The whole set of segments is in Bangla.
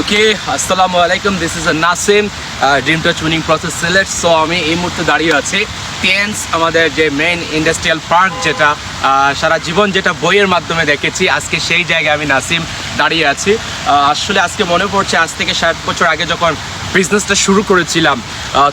ওকে আসসালামু আলাইকুম this is Nasim dream touch winning process select so আমি এই মুহূর্তে দাঁড়িয়ে আছি টেন্স আমাদের যে মেইন ইন্ডাস্ট্রিয়াল পার্ক যেটা সারা জীবন যেটা বইয়ের মাধ্যমে দেখেছি, আজকে সেই জায়গায় আমি নাসিম দাঁড়িয়ে আছি। আসলে আজকে মনে পড়ছে, আজ থেকে সাত বছর আগে যখন বিজনেসটা শুরু করেছিলাম।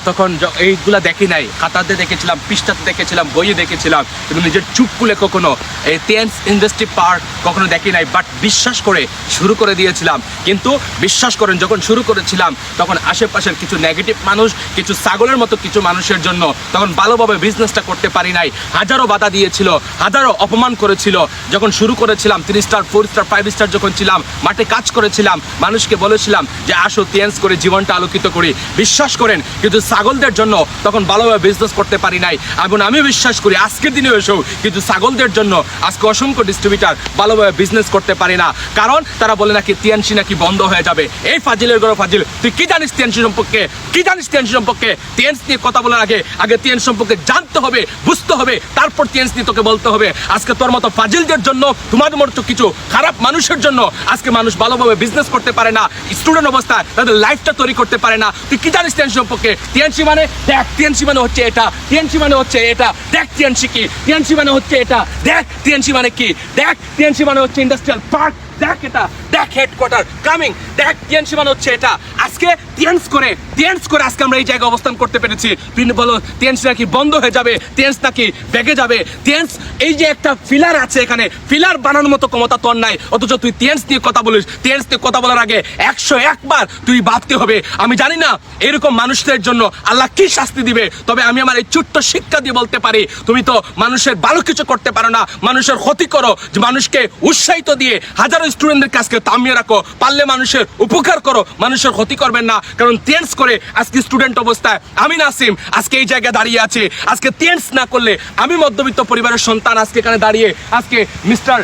তখন এইগুলা দেখি নাই। খাতাতে দেখেছিলাম, পৃষ্ঠাতে দেখেছিলাম, বইয়ে দেখেছিলাম, কিন্তু নিজের চুপ কখনো, এই টেন্স ইন্ডাস্ট্রি পার্ক কখনো দেখি নাই বাট বিশ্বাস করে শুরু করে দিয়েছিলাম। কিন্তু বিশ্বাস করেন, যখন শুরু করেছিলাম, তখন আশেপাশের কিছু নেগেটিভ মানুষ, কিছু ছাগলের মতো কিছু মানুষের জন্য তখন ভালোভাবে বিজনেসটা করতে পারি নাই। হাজারো বাধা দিয়েছিল, হাজারো অপমান করেছিল। যখন শুরু করেছিলাম three star four star five star যখন ছিলাম, মাঠে কাজ করেছিলাম, মানুষকে বলেছিলাম যে, আসো টেন্স করে জীবনটা আলোকিত করি। বিশ্বাস করেন, কিন্তু ছাগলদের জন্য তখন ভালোভাবে বিজনেস করতে পারি নাই। এবং আমি বিশ্বাস করি, আজকের দিনে এসেও কিন্তু ছাগলদের জন্য আজকে অসংখ্য ডিস্ট্রিবিউটার ভালোভাবে বিজনেস করতে পারি না। কারণ তারা বলে নাকি টিএনসি নাকি বন্ধ হয়ে যাবে। এই ফাজিলের গড় ফাজিল, তুই কি জানিস টিএনসি সম্পর্কে? কি জানিস টিএনসি সম্পর্কে? টিএনসি নিয়ে কথা বলার আগে আগে টিএনসি সম্পর্কে জানতে হবে, বুঝতে হবে, তারপর টিএনসি নিয়ে তোকে বলতে হবে। আজকে তোর মতো ফাজিলদের জন্য, তোমার মতো কিছু খারাপ মানুষের জন্য আজকে মানুষ ভালোভাবে বিজনেস করতে পারে না। স্টুডেন্ট অবস্থায় তাদের লাইফটা তৈরি করতে পারে না। তুই কি জানিস টিএনসি সম্পর্কে? টিএনসি মানে দেখ টিএনসি মানে হচ্ছে এটা। টিএনসি মানে হচ্ছে এটা। দেখ টিএনসি কি? টিএনসি মানে হচ্ছে এটা। দেখ টিএনসি মানে কি? দেখ টিএনসি মানে হচ্ছে ইন্ডাস্ট্রিয়াল পার্ক দেখ এটা। দেখ হেডকোয়ার্টার কামিং দেখ টিএনসি মানে হচ্ছে এটা। আজকে টিএনস করে টিএনস করে আজকে আমরা এই জায়গায় অবস্থান করতে পেরেছি। তুমি বলো টিএনস নাকি বন্ধ হয়ে যাবে? টিএনস নাকি বেগে যাবে? টিএনস এই যে একটা ফিলার আছে এখানে ফিলার বানানোর মতো ক্ষমতা তোর নাই। অথচ তুই টিএনস নিয়ে কথা বলিস। টিএনস নিয়ে কথা বলার আগে একশো একবার তুই ভাবতে হবে। আমি জানি না, এরকম মানুষদের জন্য আল্লাহ কি শাস্তি দিবে। তবে আমি আমার এই ছোট্ট শিক্ষা দিয়ে বলতে পারি, তুমি তো মানুষের ভালো কিছু করতে পারো না। মানুষের ক্ষতি করো। যে মানুষকে উৎসাহিত দিয়ে হাজারো স্টুডেন্টদের কাছকে থামিয়ে রাখো। পারলে মানুষের উপকার করো, মানুষের ক্ষতি করবেন না। কারণ টেন্স করে আজকে স্টুডেন্ট অবস্থায় আমি নাসিম, আজকে এই জায়গায় দাঁড়িয়ে আছি। আজকে টেন্স না করলে আমি মধ্যবিত্ত পরিবারের সন্তান আজকে এখানে দাঁড়িয়ে, আজকে মিস্টার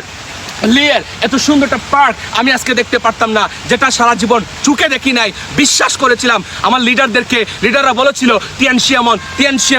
লিয়ের এত সুন্দর একটা পার্ক আমি আজকে দেখতে পারতাম না, যেটা সারা জীবন চুকে দেখি নাই। বিশ্বাস করেছিলাম, আমার লিডারদেরকে লিডাররা বলেছিল টিএনসি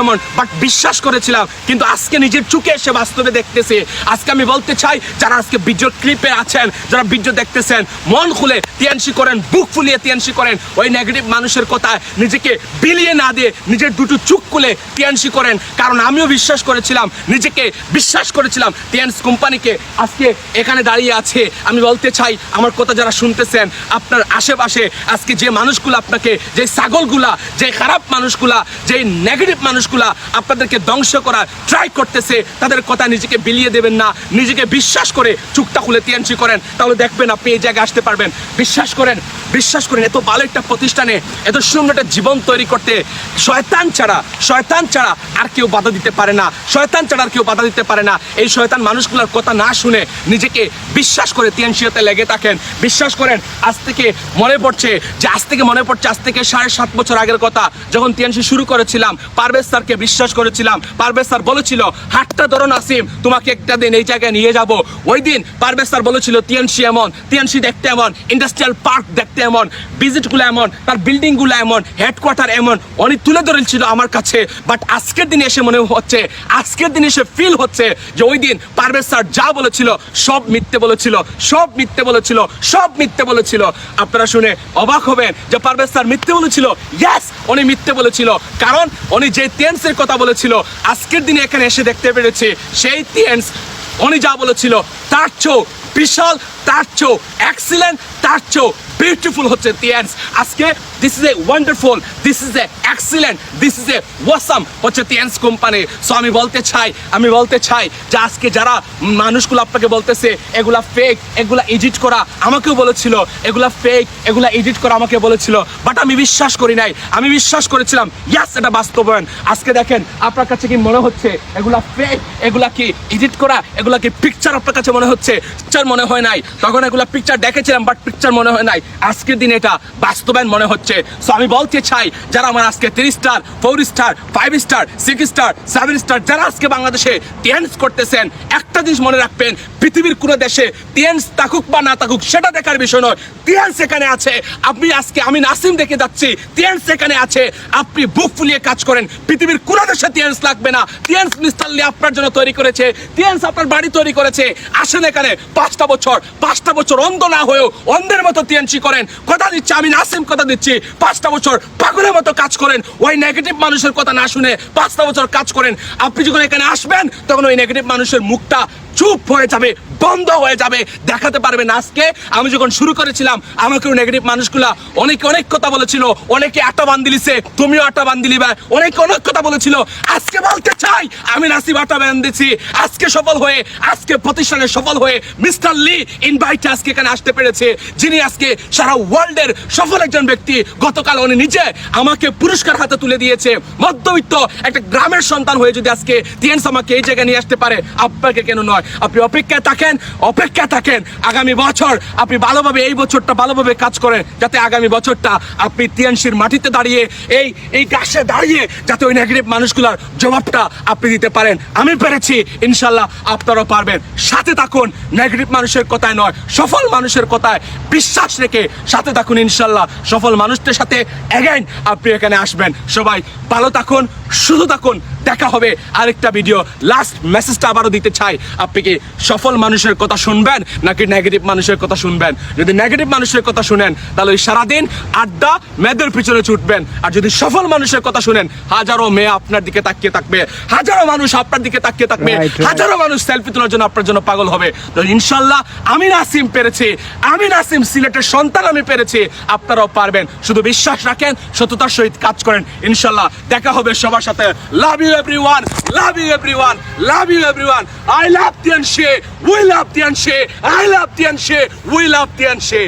এমন বাট বিশ্বাস করেছিলাম, কিন্তু আজকে নিজের চুকে এসে বাস্তবে দেখতেছে। আজকে আমি বলতে চাই, যারা আজকে ভিডিও ক্লিপে আছেন, যারা ভিডিও দেখতেছেন, মন খুলে টিএনসি করেন, বুক ফুলিয়ে টিএনসি করেন। ওই নেগেটিভ মানুষের কথায় নিজেকে বিলিয়ে না দিয়ে নিজের দুটো চুক খুলে টিএনসি করেন। কারণ আমিও বিশ্বাস করেছিলাম, নিজেকে বিশ্বাস করেছিলাম টিএনস কোম্পানিকে আজকে এখানে দাঁড়িয়ে আছে, আমি বলতে চাই, আমার কথা যারা শুনতেছেন, আপনার আশেপাশে আজকে যে মানুষগুলো আপনাকে, যে ছাগলগুলা, যে খারাপ মানুষগুলা, যে নেগেটিভ মানুষগুলা আপনাদেরকে ধ্বংস করার ট্রাই করতেছে, তাদের কথা নিজেকে বিলিয়ে দেবেন না, নিজেকে বিশ্বাস করে চুকটা খুলে টিএনসি করেন। তাহলে দেখবেন আপনি এই জায়গায় আসতে পারবেন। বিশ্বাস করেন বিশ্বাস করেন, এত ভালো একটা প্রতিষ্ঠানে, এত সুন্দর একটা জীবন তৈরি করতে শয়তান ছাড়া শয়তান ছাড়া আর কেউ বাধা দিতে পারে না, শয়তান ছাড়া আর কেউ বাধা দিতে পারে না। এই শয়তান মানুষগুলোর কথা না শুনে নিজেকে বিশ্বাস করে তিয়ানশিয়াতে লেগে থাকেন। বিশ্বাস করেন, আজ থেকে মনে পড়ছে যে, আজ থেকে মনে পড়ছে, আজ থেকে সাড়ে সাত বছর আগের কথা, যখন তিয়ানশি শুরু করেছিলাম, পারভেজ স্যারকে বিশ্বাস করেছিলাম। পারভেজ স্যার বলেছিল হাটটা ধরো নাসিম, তোমাকে একটা দিন এই জায়গায় নিয়ে যাব। ওই দিন পারভেজ স্যার বলেছিল তিয়ানশি এমন তিয়ানশি দেখতে এমন ইন্ডাস্ট্রিয়াল পার্ক দেখতে এমন ভিজিটগুলো এমন, তার বিল্ডিংগুলো এমন হেডকোয়ার্টার এমন। অনেক তুলে ধরেছিল আমার কাছে বাট আজকের দিনে এসে মনে হচ্ছে, আজকের দিনে এসে ফিল হচ্ছে যে, ওই দিন পারভেজ স্যার যা বলেছিল, সব মিথ্যে বলেছিল, সব মিথ্যে বলেছিল, সব মিথ্যে বলেছিল। আপনারা শুনে অবাক হবেন যে পারভেজ স্যার মিথ্যে বলেছিল। ইয়েস উনি মিথ্যে বলেছিল। কারণ উনি যে টেন্সের কথা বলেছিল, আজকের দিনে এখানে এসে দেখতে পেরেছি, সেই টেন্স উনি যা বলেছিল, তার চেয়েও বিশাল, তার চেয়েও এক্সিলেন্ট তার চেয়েও বিউটিফুল হচ্ছে টিএন্স আজকে this is a wonderful this is a excellent this is a awesome হচ্ছে টিএন্স কোম্পানি সো আমি বলতে চাই, আমি বলতে চাই যে আজকে যারা মানুষগুলো আপনাকে বলতেছে, এগুলা ফেক এগুলা এডিট করা, আমাকেও বলেছিল, এগুলা ফেক এগুলা এডিট করা, আমাকে বলেছিল। বাট আমি বিশ্বাস করি নাই। আমি বিশ্বাস করেছিলাম ইয়াস এটা বাস্তবায়ন। আজকে দেখেন, আপনার কাছে কি মনে হচ্ছে, এগুলা ফেক এগুলা কি এডিট করা, এগুলা কি পিকচার আপনার কাছে মনে হচ্ছে? পিকচার মনে হয় নাই। তখন এগুলা পিকচার দেখেছিলাম বাট পিকচার মনে হয় নাই। আজকের দিন এটা বাস্তবায়ন মনে হচ্ছে। হচ্ছে। সো আমি বলতে চাই, যারা আমার আজকে three star four star five star six star seven star যারা আজকে বাংলাদেশে টেন্স করতেছেন, একটা জিনিস মনে রাখবেন, পৃথিবীর কোনো দেশে টেন্স থাকুক বা না থাকুক, সেটা দেখার বিষয় নয়। টেন্স এখানে আছে। আপনি আজকে, আমি নাসিম দেখে যাচ্ছি টেন্স এখানে আছে। আপনি বুক ফুলিয়ে কাজ করেন, পৃথিবীর কোনো দেশে টেন্স লাগবে না। টেন্স মিস্টার লি আপনার জন্য তৈরি করেছে টেন্স আপনার বাড়ি তৈরি করেছে। আসেন এখানে, পাঁচটা বছর পাঁচটা বছর অন্ধ না হয়েও অন্ধের মতো টিএনসি করেন। কথা দিচ্ছি, আমি নাসিম, কথা দিচ্ছি। পাঁচটা বছর পাগলের মতো কাজ করেন, ওই নেগেটিভ মানুষের কথা না শুনে পাঁচটা বছর কাজ করেন। আপনি যখন এখানে আসবেন, তখন ওই নেগেটিভ মানুষের মুখটা চুপ হয়ে যাবে বন্ধ হয়ে যাবে, দেখাতে পারবে না আজকে। আমি যখন শুরু করেছিলাম, আমাকেও নেগেটিভ মানুষগুলা অনেকে অনেক কথা বলেছিল, অনেকে আটা বান্দিলিছে তুমিও আটা বান্দিলি ভাই অনেকে অনেক কথা বলেছিল। আজকে বলতে চাই, আমি নাসিব আটা বান্দিছি আজকে সফল হয়ে, আজকে প্রতিষ্ঠানে সফল হয়ে মিস্টার লি ইনভাইট আজকে এখানে আসতে পেরেছে, যিনি আজকে সারা ওয়ার্ল্ডের সফল একজন ব্যক্তি। গতকাল উনি নিজে আমাকে পুরস্কার হাতে তুলে দিয়েছে। মধ্যবিত্ত একটা গ্রামের সন্তান হয়ে যদি আজকে টিএনস আমাকে এই জায়গায় নিয়ে আসতে পারে, আপনাকে কেন নয়? আপনি অপেক্ষায় থাকেন অপেক্ষায় থাকেন। আগামী বছর আপনি ভালোভাবে এই বছরটা ভালোভাবে কাজ করেন যাতে আগামী বছরটা আপনি টিএনসির মাটিতে দাঁড়িয়ে, এই এই গাছে দাঁড়িয়ে যাতে ওই নেগেটিভ মানুষগুলোর জবাবটা আপনি দিতে পারেন। আমি পেরেছি, ইনশাল্লাহ আপনারাও পারবেন। সাথে থাকুন নেগেটিভ মানুষের কথায় নয়, সফল মানুষের কথায় বিশ্বাস রেখে সাথে থাকুন, ইনশাল্লাহ। সফল মানুষদের সাথে এগেইন আপনি এখানে আসবেন। সবাই ভালো থাকুন শুধু থাকুন দেখা হবে। আরেকটা ভিডিও লাস্ট মেসেজটা আবারও দিতে চাই। আপনি কি সফল মানুষের কথা শুনবেন নাকি নেগেটিভ মানুষের কথা শুনবেন? যদি নেগেটিভ মানুষের কথা শুনেন তাহলে ওই সারাদিন আড্ডা মেয়েদের পিছনে ছুটবেন। আর যদি সফল মানুষের কথা শুনেন হাজারো মেয়ে আপনার দিকে তাকিয়ে থাকবে। হাজারো মানুষ আপনার দিকে তাকিয়ে থাকবে. হাজারো মানুষ সেলফি তোলার জন্য আপনার জন্য পাগল হবে। তো ইনশাল্লাহ আমি নাসিম পেরেছি। আমি নাসিম সিলেটের সন্তান আমি পেরেছি। আপনারাও পারবেন। শুধু বিশ্বাস রাখেন সততার সহিত কাজ করেন। ইনশাল্লাহ দেখা হবে সবার সাথে love you everyone love you everyone love you everyone I love Tianshe we love Tianshe I love Tianshe we love Tianshe